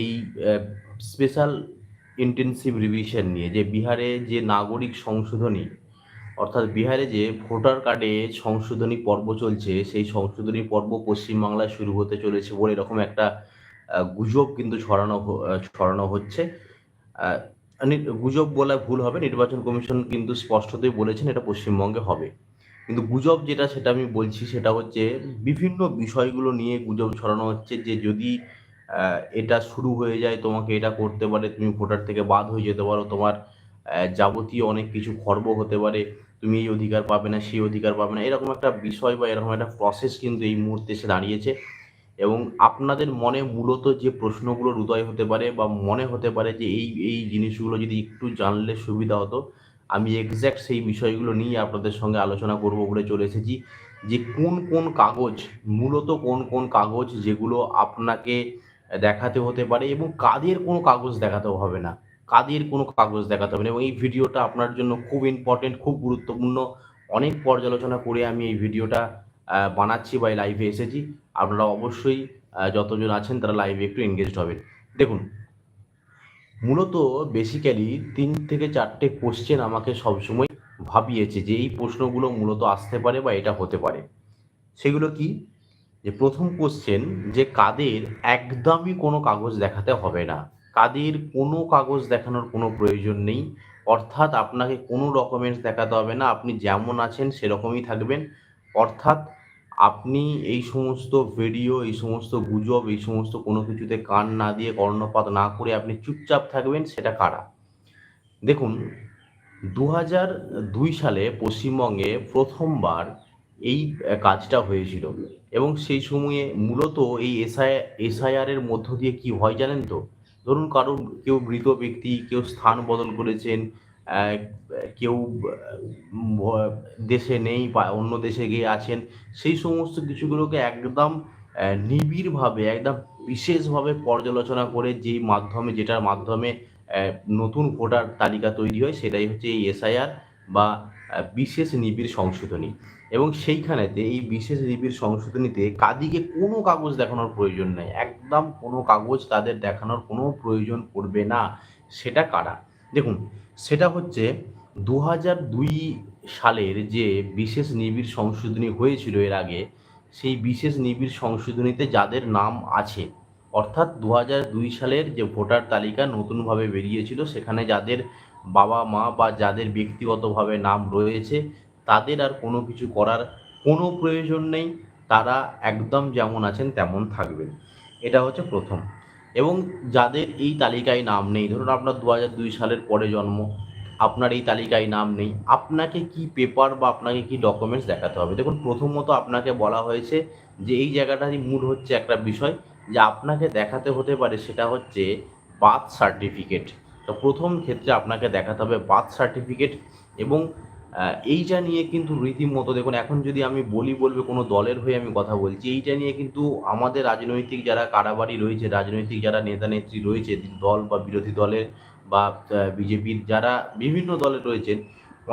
এই special intensive revision নিয়ে যে বিহারে যে নাগরিক সংশোধনী, অর্থাৎ বিহারে যে ভোটার কার্ডে সংশোধনী পর্ব চলছে, সেই সংশোধনী পর্ব পশ্চিমবাংলায় শুরু হতে চলেছে বলে এরকম একটা গুজব কিন্তু ছড়ানো ছড়ানো হচ্ছে। গুজব বলা ভুল হবে, নির্বাচন কমিশন কিন্তু স্পষ্টতই বলেছেন এটা পশ্চিমবঙ্গে হবে। কিন্তু গুজব যেটা সেটা আমি বলছি সেটা হচ্ছে বিভিন্ন বিষয়গুলো নিয়ে গুজব ছড়ানো হচ্ছে যে যদি এটা শুরু হয়ে যায়, তোমাকে এটা করতে পারে, তুমি ভোটার থেকে বাদ হয়ে যেতে পারো, তোমার যাবতীয় অনেক কিছু খর্ব হতে পারে, তুমি এই অধিকার পাবে না, সেই অধিকার পাবে না, এরকম একটা বিষয় বা এরকম একটা প্রসেস কিন্তু এই মুহূর্তে এসে দাঁড়িয়েছে এবং আপনাদের মনে মূলত যে প্রশ্নগুলোর উদয় হতে পারে বা মনে হতে পারে যে এই এই জিনিসগুলো যদি একটু জানলে সুবিধা হতো, আমি এক্স্যাক্ট সেই বিষয়গুলো নিয়ে আপনাদের সঙ্গে আলোচনা করব বলে চলে এসেছি যে কোন কোন কাগজ, মূলত কোন কোন কাগজ যেগুলো আপনাকে দেখাতে হতে পারে এবং কাদের কোনো কাগজ দেখাতেও হবে না। কাদের কোনো কাগজ দেখাতে হবে না এবং এই ভিডিওটা আপনার জন্য খুব ইম্পর্টেন্ট খুব গুরুত্বপূর্ণ। অনেক পর্যালোচনা করে আমি এই ভিডিওটা বানাচ্ছি বা লাইভে এসেছি। আপনারা অবশ্যই যতজন আছেন তারা লাইভে একটু এনগেজড হবেন। দেখুন, মূলত বেসিক্যালি তিন থেকে চারটে কোশ্চেন আমাকে সবসময় ভাবিয়েছে যে এই প্রশ্নগুলো মূলত আসতে পারে বা এটা হতে পারে। সেগুলো কি? যে প্রথম কোশ্চেন যে কাদের একদমই কোনো কাগজ দেখাতে হবে না। কাদের কোনো কাগজ দেখানোর কোনো প্রয়োজন নেই। অর্থাৎ আপনাকে কোনো ডকুমেন্টস দেখাতে হবে না। আপনি যেমন আছেন সেরকমই থাকবেন। অর্থাৎ আপনি এই সমস্ত ভিডিও এই সমস্ত গুজব এই সমস্ত কোনো কিছুতে কান না দিয়ে কর্ণপাত না করে আপনি চুপচাপ থাকবেন সেটা কারা? দেখুন দু হাজার দুই সালে পশ্চিমবঙ্গে প্রথমবার এই কাজটা হয়েছিল। এবং সেই সময়ে মূলত এই এসআই এসআইআর এর মধ্য দিয়ে কি হয় জানেন তো? ধরুন কারোর কেউ মৃত ব্যক্তি, কেউ স্থান বদল করেছেন কেউ দেশে নেই বা অন্য দেশে গিয়ে আছেন, সেই সমস্ত কিছুগুলোকে একদম নিবিড়ভাবে, একদম বিশেষভাবে পর্যালোচনা করে যেই মাধ্যমে, যেটার মাধ্যমে নতুন ভোটার তালিকা তৈরি হয়, সেটাই হচ্ছে এই এসআইআর বা বিশেষ নিবিড় সংশোধনী। এবং সেইখানেতে এই বিশেষ নিবিড় সংশোধনীতে কাদিকে কোনো কাগজ দেখানোর প্রয়োজন নেই। একদম কোনো কাগজ তাদের দেখানোর কোনো প্রয়োজন পড়বে না। সেটা কারা? দেখুন, সেটা হচ্ছে দু দুই সালের যে বিশেষ নিবিড় সংশোধনী হয়েছিল এর আগে, সেই বিশেষ নিবিড় সংশোধনীতে যাদের নাম আছে, অর্থাৎ দু দুই সালের যে ভোটার তালিকা নতুনভাবে বেরিয়েছিল, সেখানে যাদের বাবা মা বা যাদের ব্যক্তিগতভাবে নাম রয়েছে তাদের আর কোনো কিছু করার কোনো প্রয়োজন নেই। তারা একদম যেমন আছেন তেমন থাকবেন। এটা হচ্ছে প্রথম। এবং যাদের এই তালিকায় নাম নেই, ধরুন আপনার দু দুই সালের পরে জন্ম, আপনার এই তালিকায় নাম নেই, আপনাকে কি পেপার বা আপনাকে কি ডকুমেন্টস দেখাতে হবে? দেখুন, প্রথমত আপনাকে বলা হয়েছে যে এই জায়গাটারই মূল হচ্ছে একটা বিষয়, যে আপনাকে দেখাতে হতে পারে সেটা হচ্ছে বার্থ সার্টিফিকেট তো প্রথম ক্ষেত্রে আপনাকে দেখাতে হবে বার্থ সার্টিফিকেট এবং এইটা নিয়ে কিন্তু রীতিমতো দেখুন, এখন যদি আমি বলি বলবে কোনো দলের হয়ে আমি কথা বলছি, এইটা নিয়ে কিন্তু আমাদের রাজনৈতিক যারা কারাবাড়ি রয়েছে, রাজনৈতিক যারা নেতা নেত্রী রয়েছে, দল বা বিরোধী দলের বা বিজেপির যারা বিভিন্ন দলে রয়েছেন,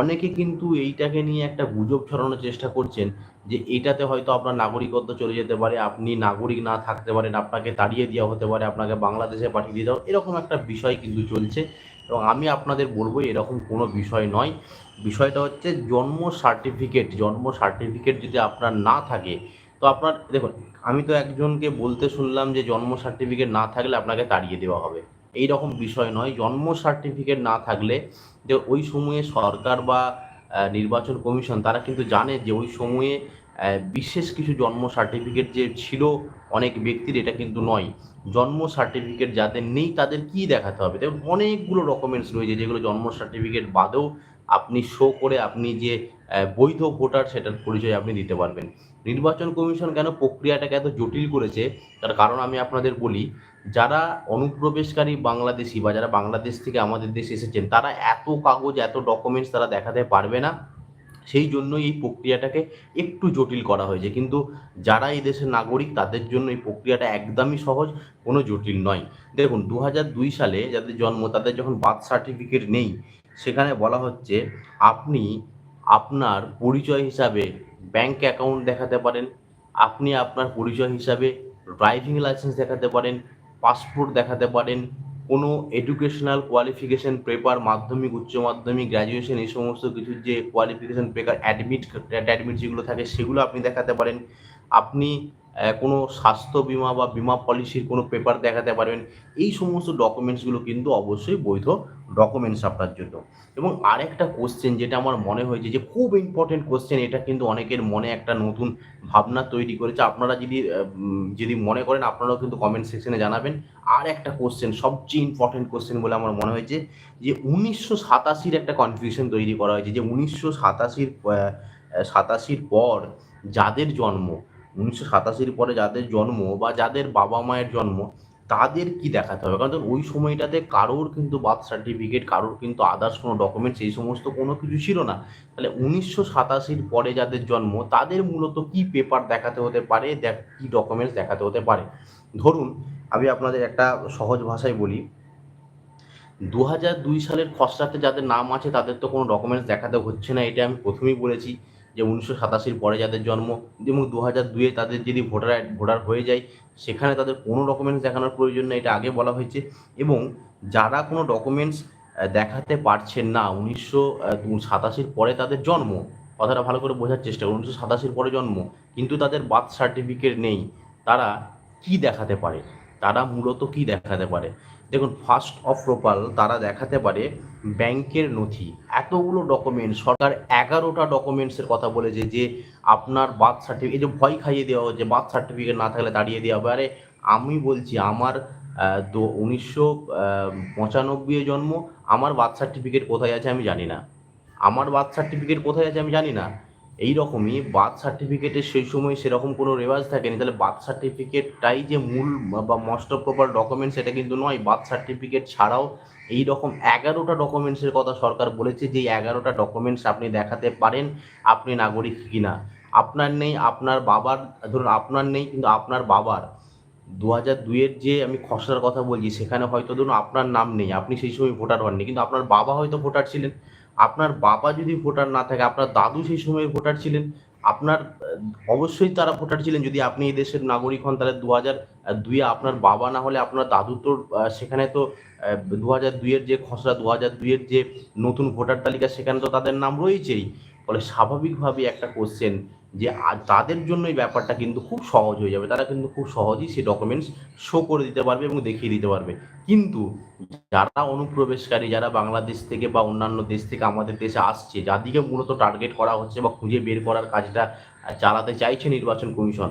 অনেকে কিন্তু এইটাকে নিয়ে একটা গুজব ছড়ানোর চেষ্টা করছেন যে এটাতে হয়তো আপনার নাগরিকত্ব চলে যেতে পারে, আপনি নাগরিক না থাকতে পারেন, আপনাকে তাড়িয়ে দেওয়া হতে পারে, আপনাকে বাংলাদেশে পাঠিয়ে দেওয়া, এরকম একটা বিষয় কিন্তু চলছে। এবং আমি আপনাদের বলব এরকম কোনো বিষয় নয়। বিষয়টা হচ্ছে জন্ম সার্টিফিকেট জন্ম সার্টিফিকেট যদি আপনার না থাকে, তো আপনার, দেখুন, আমি তো একজনকে বলতে শুনলাম যে জন্ম সার্টিফিকেট না থাকলে আপনাকে তাড়িয়ে দেওয়া হবে। এই রকম বিষয় নয়, জন্ম সার্টিফিকেট না থাকলে যে ওই সময়ে সরকার বা নির্বাচন কমিশন, তারা কিন্তু জানে যে ওই সময়ে বিশেষ কিছু জন্ম সার্টিফিকেট যে ছিল অনেক ব্যক্তির, এটা কিন্তু নয়। জন্ম সার্টিফিকেট যাদের নেই, তাদের কি দেখাতে হবে? দেখুন, অনেকগুলো ডকুমেন্টস রয়েছে যেগুলো জন্ম সার্টিফিকেট বাদেও আপনি শো করে আপনি যে বৈধ ভোটার সেটার পরিচয় আপনি দিতে পারবেন। নির্বাচন কমিশন কেন প্রক্রিয়াটাকে এত জটিল করেছে? তার কারণ আমি আপনাদের বলি, যারা অনুপ্রবেশকারী বাংলাদেশি বা যারা বাংলাদেশ থেকে আমাদের দেশে এসেছেন, তারা এত কাগজ, এত ডকুমেন্টস তারা দেখাতে পারবে না। সেই জন্য এই প্রক্রিয়াটাকে একটু জটিল করা হয়েছে। কিন্তু যারা এই দেশের নাগরিক, তাদের জন্য এই প্রক্রিয়াটা একদমই সহজ, কোনো জটিল নয়। দেখুন দু সালে যাদের জন্ম, তাদের যখন বার্থ সার্টিফিকেট নেই, সেখানে বলা হচ্ছে আপনি আপনার পরিচয় হিসাবে ব্যাংক অ্যাকাউন্ট দেখাতে পারেন, আপনি আপনার পরিচয় হিসাবে ড্রাইভিং লাইসেন্স দেখাতে পারেন, পাসপোর্ট দেখাতে পারেন কোনো এডুকেশনাল কোয়ালিফিকেশান পেপার মাধ্যমিক, উচ্চ মাধ্যমিক গ্র্যাজুয়েশন এই সমস্ত কিছুর যে কোয়ালিফিকেশান পেপার অ্যাডমিট অ্যাডমিট যেগুলো থাকে সেগুলো আপনি দেখাতে পারেন। আপনি কোনো স্বাস্থ্য বিমা বা বিমা পলিসির কোনো পেপার দেখাতে পারবেন। এই সমস্ত ডকুমেন্টসগুলো কিন্তু অবশ্যই বৈধ ডকুমেন্টস আপনার জন্য। এবং আরেকটা কোশ্চেন যেটা আমার মনে হয়েছে যে, খুব ইম্পর্টেন্ট কোশ্চেন এটা কিন্তু অনেকের মনে একটা নতুন ভাবনা তৈরি করেছে। আপনারা যদি যদি মনে করেন, আপনারাও কিন্তু কমেন্ট সেকশনে জানাবেন। আর একটা কোশ্চেন সবচেয়ে ইম্পর্টেন্ট কোশ্চেন বলে আমার মনে হয়েছে যে, উনিশশো সাতাশির একটা কনফিউশন তৈরি করা হয়েছে যে, উনিশশো সাতাশির সাতাশির পর যাদের জন্ম উনিশশো সাতাশির পরে যাদের জন্ম বা যাদের বাবা মায়ের জন্ম, তাদের কি দেখাতে হবে? কারণ ওই সময়টাতে কারোর কিন্তু বার্থ সার্টিফিকেট, কারোর কিন্তু আদার্স কোনো ডকুমেন্টস এই সমস্ত কোনো কিছু ছিল না। তাহলে উনিশশো সাতাশির পরে যাদের জন্ম, তাদের মূলত কি পেপার দেখাতে হতে পারে? দেখ, কি ডকুমেন্টস দেখাতে হতে পারে? ধরুন, আমি আপনাদের একটা সহজ ভাষায় বলি। দু দুই সালের খসড়াতে যাদের নাম আছে, তাদের তো কোনো ডকুমেন্টস দেখাতে হচ্ছে না, এটা আমি প্রথমেই বলেছি। যে উনিশশো সাতাশির পরে যাদের জন্ম এবং দু হাজার দুয়ে তাদের যদি ভোটার ভোটার হয়ে যায়, সেখানে তাদের কোনো ডকুমেন্টস দেখানোর প্রয়োজন নেই, এটা আগে বলা হয়েছে। এবং যারা কোনো ডকুমেন্টস দেখাতে পারছেন না, উনিশশো সাতাশির পরে তাদের জন্ম, কথাটা ভালো করে বোঝার চেষ্টা করুন, উনিশশো সাতাশির পরে জন্ম, কিন্তু তাদের বার্থ সার্টিফিকেট নেই, তারা কি দেখাতে পারে? তারা মূলত কি দেখাতে পারে? দেখুন ফার্স্ট অফ প্রোপাল তারা দেখাতে পারে ব্যাংকের নথি। এতগুলো ডকুমেন্ট সরকার এগারোটা ডকুমেন্টসের কথা বলেছে যে আপনার বার্থ সার্টিফিকেট এই যে ভয় খাইয়ে দেওয়া হচ্ছে বার্থ সার্টিফিকেট না থাকলে দাঁড়িয়ে দেওয়া হবে। আরে, আমি বলছি, আমার দো, উনিশশো পঁচানব্বই জন্ম, আমার বার্থ সার্টিফিকেট কোথায় আছে আমি জানি না। আমার বার্থ সার্টিফিকেট কোথায় আছে আমি জানি না। এই রকমই বার্থ সার্টিফিকেটের সেই সময় সেরকম কোনো রেওয়াজ থাকেনি। তাহলে বার্থ সার্টিফিকেটটাই যে মূল বা মোস্ট অফ প্রপার ডকুমেন্ট সেটা কিন্তু নয়। বার্থ সার্টিফিকেট ছাড়াও এই রকম এগারোটা ডকুমেন্টসের কথা সরকার বলেছে যে এগারোটা ডকুমেন্টস আপনি দেখাতে পারেন আপনি নাগরিক কিনা। আপনার নেই, আপনার বাবার, ধরুন আপনার নেই কিন্তু আপনার বাবার। দু হাজার দুইয়ের যে আমি খসড়ার কথা বলছি, সেখানে হয়তো ধরুন আপনার নাম নেই, আপনি সেই সময় ভোটার হননি, কিন্তু আপনার বাবা হয়তো ভোটার ছিলেন। আপনার বাবা যদি ভোটার না থাকে, আপনার দাদু সেই সময় ভোটার ছিলেন, আপনার, অবশ্যই তারা ভোটার ছিলেন। যদি আপনি এই দেশের নাগরিক হন, তাহলে দু হাজার দুইয়ে আপনার বাবা না হলে আপনার দাদু তো সেখানে তো দু হাজার দুইয়ের যে খসড়া দু হাজার দুইয়ের যে নতুন ভোটার তালিকা, সেখানে তো তাদের নাম রয়েছেই। ফলে স্বাভাবিকভাবে একটা কোশ্চেন যে তাদের জন্য এই ব্যাপারটা কিন্তু খুব সহজ হয়ে যাবে। তারা কিন্তু খুব সহজেই সেই ডকুমেন্টস শো করে দিতে পারবে এবং দেখিয়ে দিতে পারবে। কিন্তু যারা অনুপ্রবেশকারী, যারা বাংলাদেশ থেকে বা অন্যান্য দেশ থেকে আমাদের দেশে আসছে যাদিকে মূলত টার্গেট করা হচ্ছে বা খুঁজে বের করার কাজটা চালাতে চাইছে নির্বাচন কমিশন,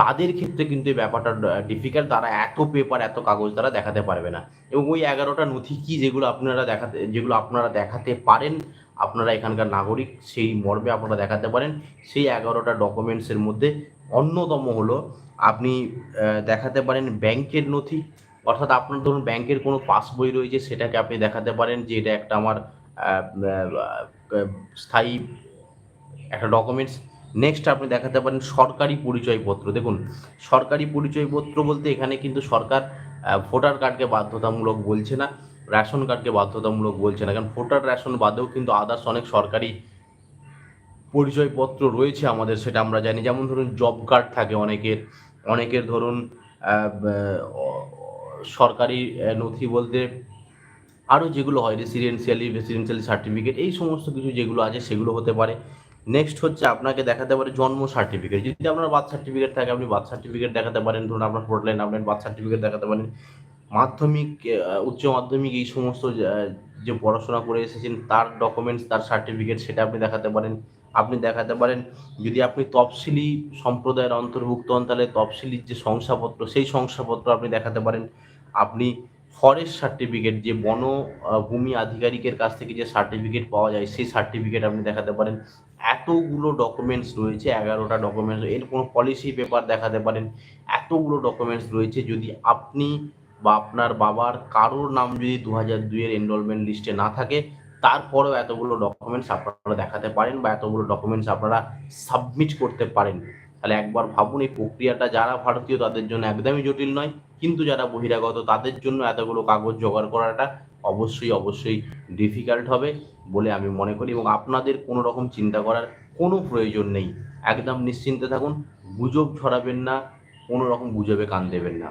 তাদের ক্ষেত্রে কিন্তু এই ব্যাপারটা ডিফিকাল্ট তারা এত পেপার এত কাগজ তারা দেখাতে পারবে না। এবং ওই এগারোটা নথি কি যেগুলো আপনারা দেখাতে, যেগুলো আপনারা দেখাতে পারেন আপনারা এখানকার নাগরিক, সেই মর্মে আপনারা দেখাতে পারেন। সেই এগারোটা ডকুমেন্টসের মধ্যে অন্যতম হলো, আপনি দেখাতে পারেন ব্যাংকের নথি। অর্থাৎ আপনার ধরুন ব্যাংকের কোনো পাসবই রয়েছে, সেটাকে আপনি দেখাতে পারেন যে এটা একটা আমার স্থায়ী একটা ডকুমেন্টস। নেক্সট আপনি দেখাতে পারেন সরকারি পরিচয়পত্র। দেখুন, সরকারি পরিচয়পত্র বলতে এখানে কিন্তু সরকার ভোটার কার্ডকে বাধ্যতামূলক বলছে না। রেশন কার্ডকে বাধ্যতামূলক বলছে না। কারণ ভোটার রেশন বাদেও কিন্তু আদার্স অনেক সরকারি পরিচয়পত্র রয়েছে আমাদের, সেটা আমরা জানি। যেমন ধরুন জব কার্ড থাকে অনেকের। অনেকের ধরুন সরকারি নথি বলতে আরও যেগুলো হয় রেসিডেন্সিয়ালি রেসিডেন্সিয়ালি সার্টিফিকেট এই সমস্ত কিছু যেগুলো আছে সেগুলো হতে পারে। নেক্সট হচ্ছে আপনাকে দেখাতে পারে জন্ম সার্টিফিকেট যদি আপনার বার্থ সার্টিফিকেট থাকে, আপনি বার্থ সার্টিফিকেট দেখাতে পারেন। ধরুন আপনার পোর্টলাইন আপনার বার্থ সার্টিফিকেট দেখাতে পারেন। মাধ্যমিক উচ্চ মাধ্যমিক এই সমস্ত যে পড়াশোনা করে এসেছেন তার ডকুমেন্টস তার সার্টিফিকেট সেটা আপনি দেখাতে পারেন। আপনি দেখাতে পারেন যদি আপনি তফসিলি সম্প্রদায়ের অন্তর্ভুক্ত হন তাহলে তফসিলির যে শংসাপত্র সেই শংসাপত্র আপনি দেখাতে পারেন। আপনি ফরেস্ট সার্টিফিকেট যে বন আহ, ভূমি আধিকারিকের কাছ থেকে যে সার্টিফিকেট পাওয়া যায় সেই সার্টিফিকেট আপনি দেখাতে পারেন। এতগুলো ডকুমেন্টস রয়েছে এগারোটা ডকুমেন্টস এর কোনো পলিসি পেপার দেখাতে পারেন। এতগুলো ডকুমেন্টস রয়েছে যদি আপনি বা আপনার বাবার কারোর নাম যদি দু হাজার দুইয়ের এনরোলমেন্ট লিস্টে না থাকে, তারপরেও এতগুলো ডকুমেন্টস আপনারা দেখাতে পারেন বা এতগুলো ডকুমেন্টস আপনারা সাবমিট করতে পারেন। তাহলে একবার ভাবুন, এই প্রক্রিয়াটা যারা ভারতীয় তাদের জন্য একদমই জটিল নয়, কিন্তু যারা বহিরাগত তাদের জন্য এতগুলো কাগজ জোগাড় করাটা অবশ্যই অবশ্যই ডিফিকাল্ট হবে বলে আমি মনে করি এবং আপনাদের কোনো রকম চিন্তা করার কোনো প্রয়োজন নেই। একদম নিশ্চিন্তে থাকুন, গুজব ছড়াবেন না, কোনো রকম গুজবে কান দেবেন না।